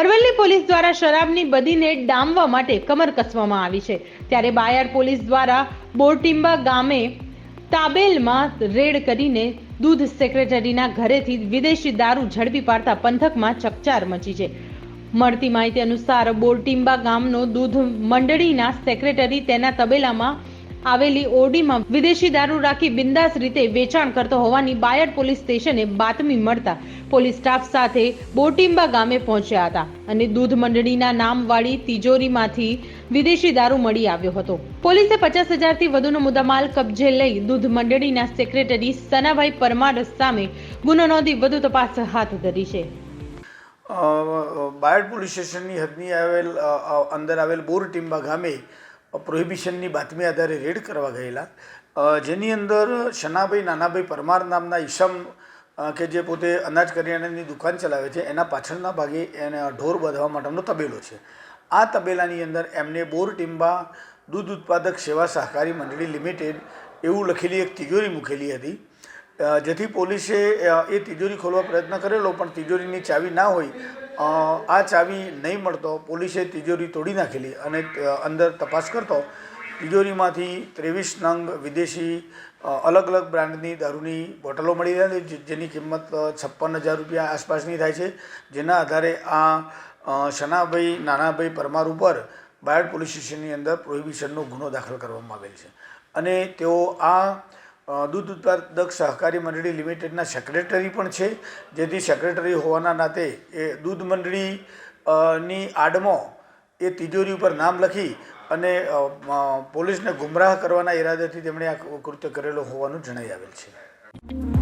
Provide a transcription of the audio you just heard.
Aravalli police દ્વારા શરાબની બદીને ડામવા માટે કમર કસવામાં આવી છે. ત્યારે બાયડ પોલીસ દ્વારા બોરટીંબા ગામે તાબેલમાં રેડ કરીને દૂધ સેક્રેટરીના ઘરેથી વિદેશી દારૂ ઝડપી પાડતા પંથકમાં ચકચાર મચી છે. મળતી માહિતી અનુસાર બોરટીંબા ગામનો દૂધ મંડળીના સેક્રેટરી તેના તબેલામાં આવેલી ઓરડીમાં વિદેશી દારૂ રાખી બિંદાસ રીતે વેચાણ કરતો હોવાની બાયડ પોલીસ સ્ટેશને બાતમી મળતા પોલીસ સ્ટાફ સાથે બોટિંબા ગામે પહોંચ્યા હતા અને દૂધ મંડળીના નામવાળી તિજોરીમાંથી વિદેશી દારૂ મળી આવ્યો હતો. પોલીસે પચાસ હજારથી વધુનો મુદ્દામાલ કબજે લઈ દૂધ મંડળીના સેક્રેટરી સનાભાઈ પરમાર સામે ગુનો નોંધી વધુ તપાસ હાથ ધરી છે. બાયડ પોલીસ સ્ટેશનની હદની આવેલ અંદર આવેલ બોરટીમ્બા ગામે પ્રોહિબિશનની બાતમી આધારે રેડ કરવા ગયેલા. જેની અંદર શનાભાઈ નાનાભાઈ પરમાર નામના ઈસમ કે જે પોતે અનાજ કરિયાણાની દુકાન ચલાવે છે, એના પાછળના ભાગે એને ઢોર બાંધવા માટેનો તબેલો છે. આ તબેલાની અંદર એમને બોર બોરટીમ્બા દૂધ ઉત્પાદક સેવા સહકારી મંડળી લિમિટેડ એવું લખેલી એક તિજોરી મૂકેલી હતી. જેથી પોલીસે એ તિજોરી ખોલવા પ્રયત્ન કરેલો, પણ તિજોરીની ચાવી ના હોય આ ચાવી નહીં મળતો, પોલીસે તિજોરી તોડી નાખેલી અને અંદર તપાસ કરતો તિજોરીમાંથી ત્રેવીસ નંગ વિદેશી અલગ અલગ બ્રાન્ડની દારૂની બોટલો મળી હતી જેની કિંમત છપ્પન હજાર રૂપિયા આસપાસની થાય છે. જેના આધારે આ શનાભાઈ નાનાભાઈ પરમાર ઉપર બાયડ પોલીસ સ્ટેશનની અંદર પ્રોહિબિશનનો ગુનો દાખલ કરવામાં આવેલ છે. અને તેઓ આ દૂધ ઉત્પાદક સહકારી મંડળી લિમિટેડના સેક્રેટરી પણ છે જેથી સેક્રેટરી હોવાના નાતે એ દૂધ મંડળી અ, ની આડમાં એ તિજોરી ઉપર નામ લખી અને પોલીસને ગુમરાહ કરવાના ઈરાદાથી તેમણે આ કૃત્ય કરેલો હોવાનું જણાઈ આવેલ છે.